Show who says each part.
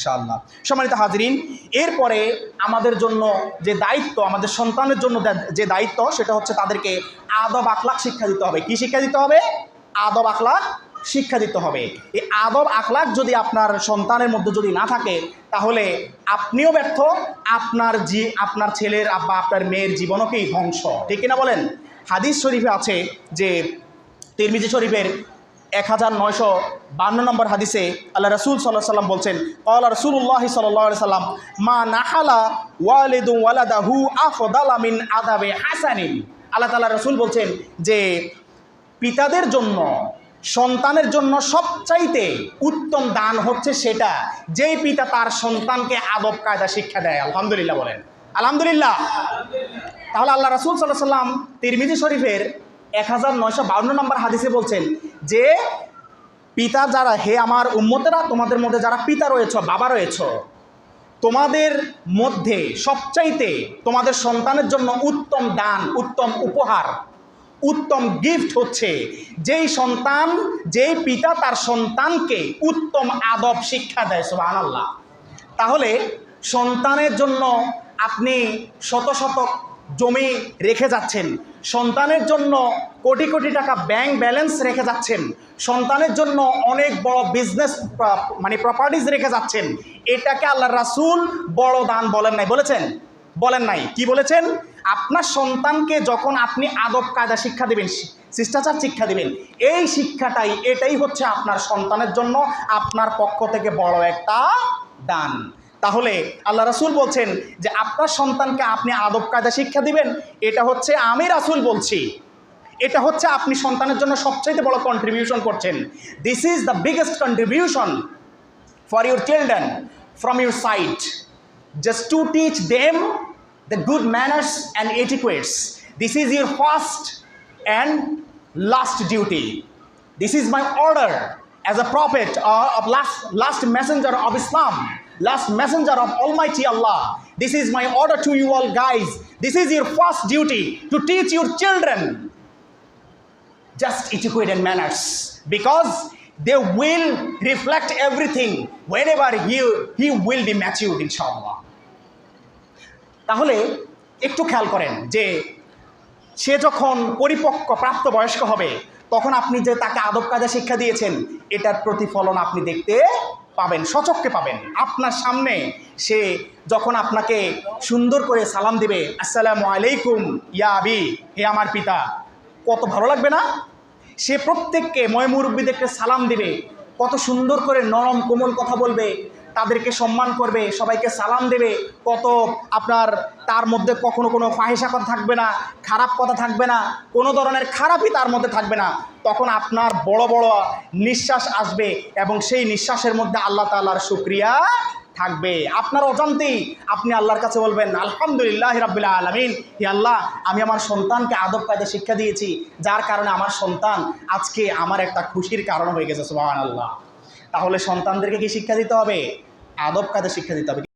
Speaker 1: ইনশাআল্লাহ। সম্মানিত হাজরিন, এরপরে আমাদের জন্য যে দায়িত্ব, আমাদের সন্তানের জন্য যে দায়িত্ব, সেটা হচ্ছে তাদেরকে আদব আখলাক শিক্ষা দিতে হবে। কি শিক্ষা দিতে হবে? আদব আখলাক শিক্ষা দিতে হবে। এই আদব আখলাক যদি আপনার সন্তানের মধ্যে যদি না থাকে, তাহলে আপনিও ব্যর্থ, আপনার জি, আপনার ছেলের বা আপনার মেয়ের জীবনও কি ধ্বংস। ঠিক কিনা বলেন? হাদিস শরীফে আছে যে তিরমিজি শরীফের এক হাজার নয়শো বান্ন নম্বর হাদিসে আল্লাহ রসুল সাল্লাহ সাল্লাম বলছেন কলা রসুল্লাহ সাল্লাহ সাল্লাম মা নাহালা ওয়ালিদু ওয়ালাদাহু আফদালামিন আদাবে হাসানিন। আল্লাহ তালা রসুল বলছেন যে, পিতাদের জন্য, সন্তানের জন্য সবচাইতে উত্তম দান হচ্ছে সেটা, যেই পিতা তার সন্তানকে আদব, কায়দা, শিক্ষা দেয়। আলহামদুলিল্লাহ বলেন। আলহামদুলিল্লাহ। তাহলে আল্লাহ রাসুল সাল্লাহ সাল্লাম তিরমিজি শরীফের এক হাজার নয়শো বাউন্ন নম্বর হাদিসে বলছেন যে পিতা যারা, হে আমার উম্মতেরা, তোমাদের মধ্যে যারা পিতা রয়েছ, বাবা রয়েছ, তোমাদের মধ্যে সবচাইতে তোমাদের সন্তানের জন্য উত্তম দান, উত্তম উপহার, উত্তম গিফট হচ্ছে যেই সন্তান, যেই পিতা তার সন্তানকে উত্তম আদব শিক্ষা দেয় সোহান আল্লাহ তাহলে সন্তানের জন্য আপনি শত শত জমি রেখে যাচ্ছেন। সন্তানের জন্য কোটি কোটি টাকা ব্যাংক ব্যালেন্স রেখে যাচ্ছেন। সন্তানের জন্য অনেক বড় বিজনেস মানে প্রপার্টিজ রেখে যাচ্ছেন। এটাকে আল্লাহ রাসুল বড় দান বলেন নাই। বলেছেন? বলেন নাই। কি বলেছেন? আপনার সন্তানকে যখন আপনি আদব, কায়দা শিক্ষা দেবেন শিষ্টাচার শিক্ষা দিবেন, এই শিক্ষাটাই, এটাই হচ্ছে আপনার সন্তানের জন্য আপনার পক্ষ থেকে বড় একটা দান। তাহলে আল্লাহ রাসুল বলছেন যে আপনার সন্তানকে আপনি আদব কায়দা শিক্ষা দিবেন এটা হচ্ছে আমি রাসুল বলছি। এটা হচ্ছে আপনি সন্তানের জন্য সবচাইতে বড় কন্ট্রিবিউশন করছেন। This is the biggest contribution for your children from your site just to teach them the good manners and etiquettes. This is your first and last duty this is my order as a prophet of last last messenger of Islam, last messenger of Almighty Allah. This is my order to you all guys. This is your first duty to teach your children just etiquette and manners because they will reflect everything whenever he, he will be matured inshallah তাহলে একটু খেয়াল করেন যে সে যখন পরিপক্ক প্রাপ্তবয়স্ক হবে তখন আপনি যে তাকে আদব কায়দা শিক্ষা দিয়েছেন এটার প্রতিফলন আপনি দেখতে পাবেন, সচককে পাবেন। আপনার সামনে সে যখন আপনাকে সুন্দর করে সালাম দিবে, আসসালামু আলাইকুম, ইয়া আবি, হে আমার পিতা। কত ভালো লাগবে না? সে প্রত্যেককে ময়মুরব্বীদেরকে সালাম দিবে, কত সুন্দর করে নরম কোমল কথা বলবে তাদেরকে সম্মান করবে, সবাইকে সালাম দেবে। কত আপনার তার মধ্যে কখনো কোনো ফাহিসা কথা থাকবে না, খারাপ কথা থাকবে না, কোনো ধরনের খারাপই তার মধ্যে থাকবে না। তখন আপনার বড় বড় নিঃশ্বাস আসবে এবং সেই নিঃশ্বাসের মধ্যে আল্লাহ তাল্লাহার শুক্রিয়া থাকবে। আপনার অজান্তেই আপনি আল্লাহর কাছে বলবেন, আলহামদুলিল্লাহ রাবিল্লা আলমিন। হি আল্লাহ, আমি আমার সন্তানকে আদব কায়দা শিক্ষা দিয়েছি, যার কারণে আমার সন্তান আজকে আমার একটা খুশির কারণ হয়ে গেছে সুবাহ আল্লাহ তাহলে সন্তানদেরকে কি শিক্ষা দিতে হবে? আদব কাদের শিক্ষা দিতে হবে।